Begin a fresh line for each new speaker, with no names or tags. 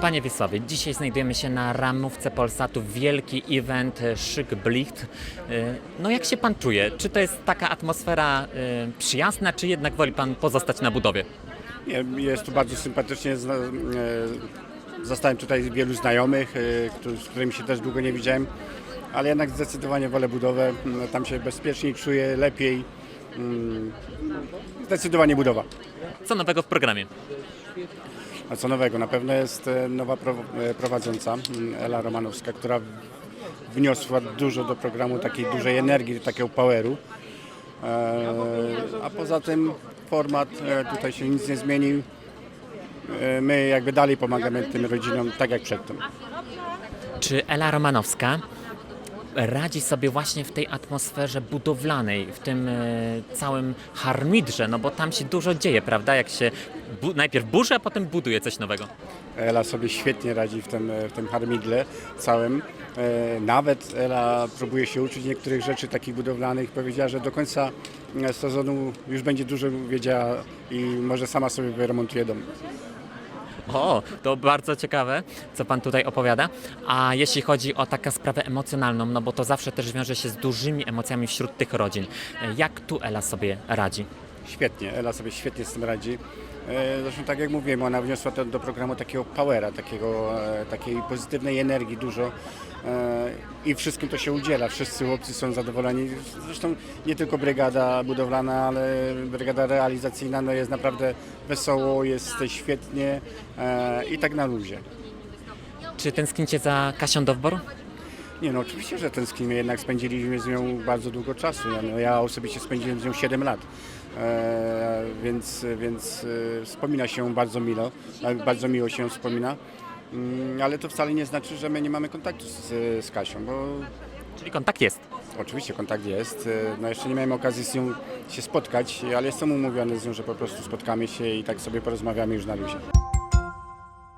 Panie Wiesławie, dzisiaj znajdujemy się na ramówce Polsatu, wielki event e, Szyk Blicht. E, No jak się Pan czuje? Czy to jest taka atmosfera e, przyjazna, czy jednak woli Pan pozostać na budowie?
Nie, Jest tu bardzo sympatycznie. Zastałem tutaj wielu znajomych, z którymi się też długo nie widziałem, ale jednak zdecydowanie wolę budowę. Mm, Tam się bezpieczniej czuję, lepiej. Mm, Zdecydowanie budowa.
Co nowego w programie?
A co nowego? Na pewno jest e, nowa e, prowadząca, mm, Ela Romanowska, która wniosła dużo do programu, takiej dużej energii, takiego poweru. E, A poza tym format tutaj się nic nie zmienił. My jakby dalej pomagamy tym rodzinom, tak jak przedtem.
Czy Ela Romanowska radzi sobie właśnie w tej atmosferze budowlanej, w tym e, całym harmidrze, no bo tam się dużo dzieje, prawda? Jak się bu- najpierw burzy, a potem buduje coś nowego.
Ela sobie świetnie radzi w tym, w tym harmidle całym. E, Nawet Ela próbuje się uczyć niektórych rzeczy takich budowlanych. Powiedziała, że do końca e, sezonu już będzie dużo wiedziała i może sama sobie wyremontuje dom.
O, to bardzo ciekawe, co Pan tutaj opowiada. A jeśli chodzi o taką sprawę emocjonalną, no bo to zawsze też wiąże się z dużymi emocjami wśród tych rodzin. E, Jak tu Ela sobie radzi?
Świetnie, Ela sobie świetnie z tym radzi. E, Zresztą tak jak mówiłem, ona wniosła do programu takiego powera, takiego, e, takiej pozytywnej energii dużo e, i wszystkim to się udziela. Wszyscy chłopcy są zadowoleni. Zresztą nie tylko brygada budowlana, ale brygada realizacyjna no jest naprawdę wesoło, jest świetnie i tak na luzie.
Czy tęsknicie za Kasią Dowbor?
Nie no, oczywiście, że tęsknimy, jednak spędziliśmy z nią bardzo długo czasu. Ja, no, ja osobiście spędziłem z nią 7 lat, e, więc, więc e, wspomina się bardzo miło, e, bardzo miło się wspomina. Mm, Ale to wcale nie znaczy, że my nie mamy kontaktu z, z Kasią, bo
Czyli kontakt jest.
oczywiście kontakt jest. E, No jeszcze nie miałem okazji z nią się spotkać, ale jestem umówiony z nią, że po prostu spotkamy się i tak sobie porozmawiamy już na luzie.